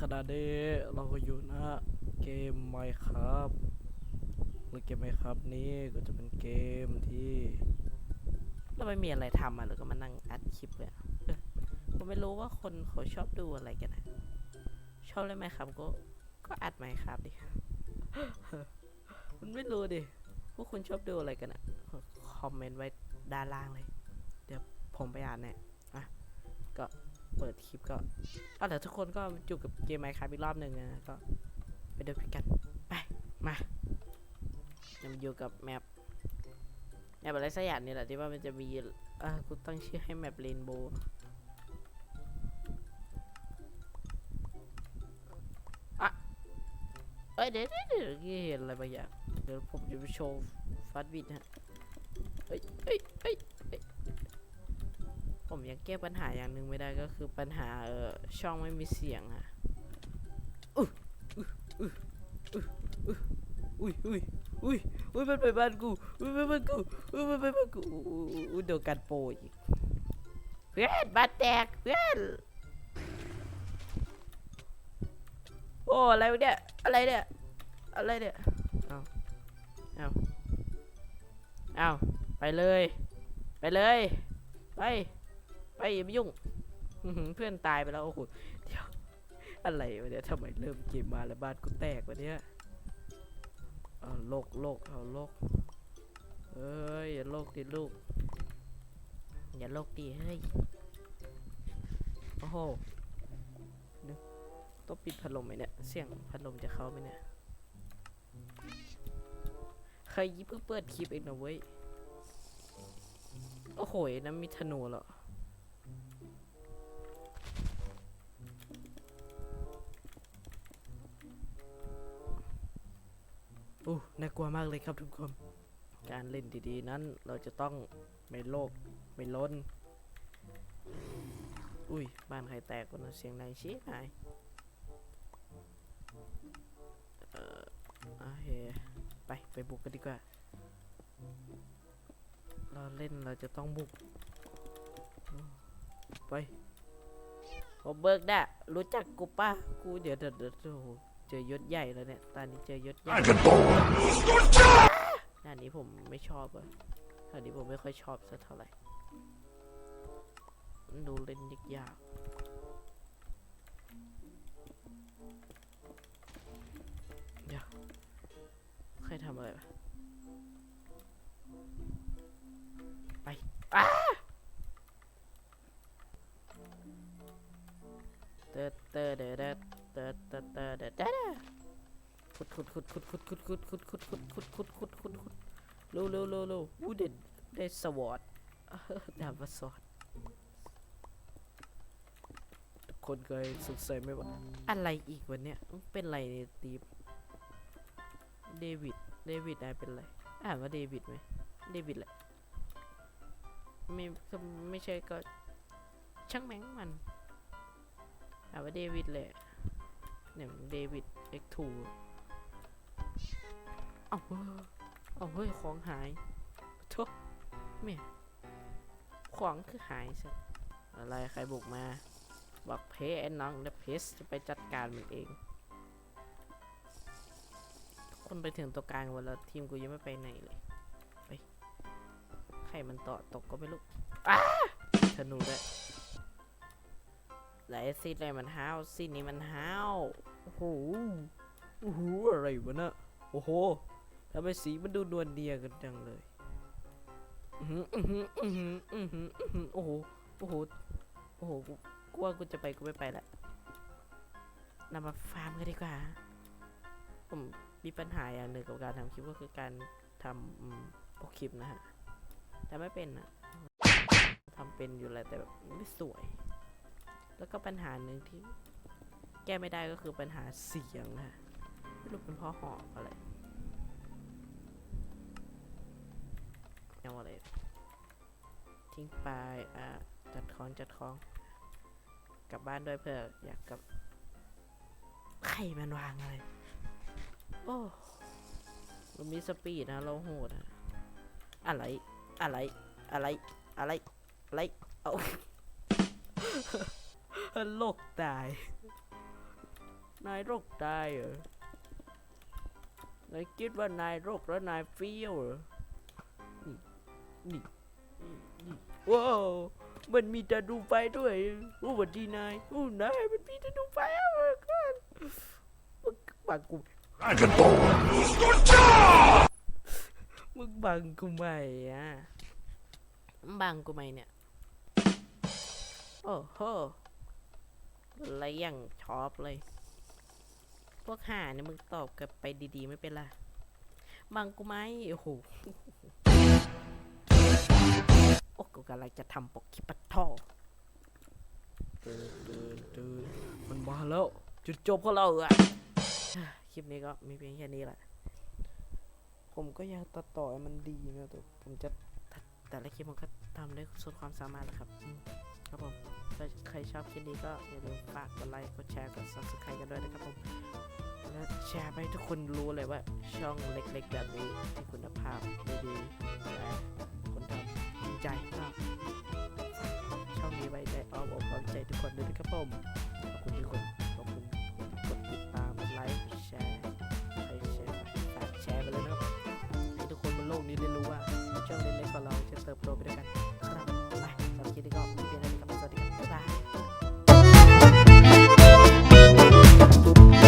ขณะนี้เราก็อยู่นะเกมไมครับและเกมไมครับนี้ก็จะเป็นเกมที่เราไม่มีอะไรทำอะแล้วก็มานั่งอัดคลิปเลยผมไม่รู้ว่าคนเขาชอบดูอะไรกันนะชอบเล่นไหมครับ ก็ก็อัดไหมครับดิมันไม่รู้ดิพวกคุณชอบดูอะไรกันอะคอมเมนต์ไว้ด้านล่างเลย เดี๋ยวผมไปอ่านเนี่ยอะก็ เปิดคลิปก็เอาเดี๋ยวทุกคนก็อยู่กับเกมไมครับอีกรอบหนึ่งนะก็ไปดูกัน ไป มายังอยู่กับแมปแมปอะไรสักอย่างนี่แหละที่ว่ามันจะมีอ่ากูตั้งชื่อให้แมปเรนโบว์อะเอ้ยเดี๋ยวเดี๋ยวเห็นอะไรบางอย่าง เดี๋ยวผมจะไปโชว์ฟัดบิดฮะเฮ้ยเฮ้ยเฮ้ยเฮ้ย ผมยังแก้ปัญหาอย่างหนึ่งไม่ได้ก็คือปัญหาเออช่องไม่มีเสียงอะอุ๊ยอุ๊ยอุ๊ยอุ๊ยอุ๊ยอุ้ยมันไปบ้านกูอุ้ยมันไปบ้านกูอุ้ยมันไปบ้านกูอุ้ยโดนกันโปรอีกเพื่อนบ้านแตกเพื่อนโอ้อะไรเนี่ยอะไรเนี่ยอะไรเนี่ยเอาเอาเอาไปเลย ไปเลย ไป ไปอย่ามายุ่งเพื่อนตายไปแล้วโอ้โหเดี๋ยวอะไรวะเนี่ยทำไมเริ่มเกมมาแล้วบ้านกูแตกวะเนี่ยเอาโลกโลกเอาโลกเอ้ยอย่าโลกดิลูกอย่าโลกดิเฮ้ยโอ้โหเดี๋ยวต้องปิดพัดลมไหมเนี่ยเสียงพัดลมจะเข้าไหมเนี่ยใครยิบเพิ่งเปิดคลิปเองนะเว้ยโอ้โหนั่นมีธนูเหรอ อู้น่ากลัวมากเลยครับทุกคน การเล่นดีๆ นั้นเราจะต้องไม่โลกไม่ล้น อุ้ยบ้านใครแตกกันนะเสียงดังชี้หายเอ่อโอเคไปไปบุกกันดีกว่า เราเล่นเราจะต้องบุก ไปโอเบิกได้รู้จักกูป่ะกูเดี๋ยวเดี๋ยวเดี๋ยวโอ้โห เจอยศใหญ่แล้วเนี่ย ตอนนี้เจอยศใหญ่ด้านนี้ผมไม่ชอบอะด้านนี้ผมไม่ค่อยชอบสักเท่าไหร่มันดูเล่นยากๆเดี๋ยวใครทำอะไรวะไปอ้าเตอเตอเดเดเตอเตอเตอเดเด ขุดขุดขุดขุดขุดขุดขุดขุดขุดขุดขุดขุดขุดขุดขุดเร็วเร็วเร็วเร็วอู้เด็ดได้สวอตดาบสวอตทุกคนเคยสงสัยไหมว่า อะไรอีกวันเนี้ยเป็นไรเนี่ยตีมเดวิดเดวิดนายเป็นไรอ่านว่าเดวิดไหมเดวิดแหละไม่ไม่ใช่ก็ช่างแม่งมันอ่านว่าเดวิดแหละเนี่ยเดวิด X2 เอาเว้ยเอาเฮ้ยของหายโทษแม่ของคือหายซะอะไรใครบุกมา บอกเพไอ้น้องเดเพสจะไปจัดการมันเองคนไปถึงตัวกลางวันแล้วทีมกูยังไม่ไปไหนเลยไปใครมันต่อตกก็ไม่รู้อ้าธนูด้วยหลซีดอะไรมันห้าวซีดนี้มันห้าวโอ้โหโอ้โหอะไรวะเนะโอ้โห ทำไมสีมันดูนวลเนียกันจังเลยอือหืออือหืออือหืออือหืออือหือโอ้โห โอ้โห โอ้โหกูกลัวกูจะไปกูไม่ไปละนำมาฟาร์มกันดีกว่า ผมมีปัญหาอย่างหนึ่งกับการทำคลิปก็คือการทำอืมปกคลิปนะฮะ แต่ไม่เป็นอะทำเป็นอยู่แหละแต่แบบไม่สวย แล้วก็ปัญหาหนึ่งที่ แก้ไม่ได้ก็คือปัญหาเสียงนะฮะไม่รู้เป็นเพราะหอบอะไร เอาอะไรทิ้งไปอ่าจัดของจัดของ กลับบ้านด้วยเพื่ออยากกลับใครมันวางอะไรโอ้เรามีสปีดนะ เราโหดอะอะไร อะไร อะไร อะไร อะไร เอาโลกตาย นายโรคตายเหรอนายคิดว่านายโรคแล้วนายเฟี้ยวเหรอ นี่นี่ว้าวมันมีตาดูไฟด้วยโอ้วัดดีนายโอ้นายมันมีตาดูไฟอะเว้ยกันบังกู Dragon Ball. มึงบังกูไหมอะบังกูไหมเนี่ยโอ้โหอะไรอย่างชอบเลย พวกห่าเนี่ยมึงตอบกลับไปดีๆไม่เป็นไรบังกูไหมโอ้โห กูกำลังจะทำปกคลิปปัดท่อมันมาแล้ว จุดจบของเราอะคลิปนี้ก็มีเพียงแค่นี้แหละ ผมก็อยากตัดต่อมันดีนะแต่ผมจะแต่ละคลิปมันก็ทำได้สุดความสามารถแหละครับ ครับผมใครชอบคลิปนี้ก็อย่าลืมฝากกดไลค์ กดแชร์ กด subscribe กันด้วยนะครับผม และแชร์ไปให้ทุกคนรู้เลยว่าช่องเล็กๆแบบนี้มีคุณภาพดีๆำ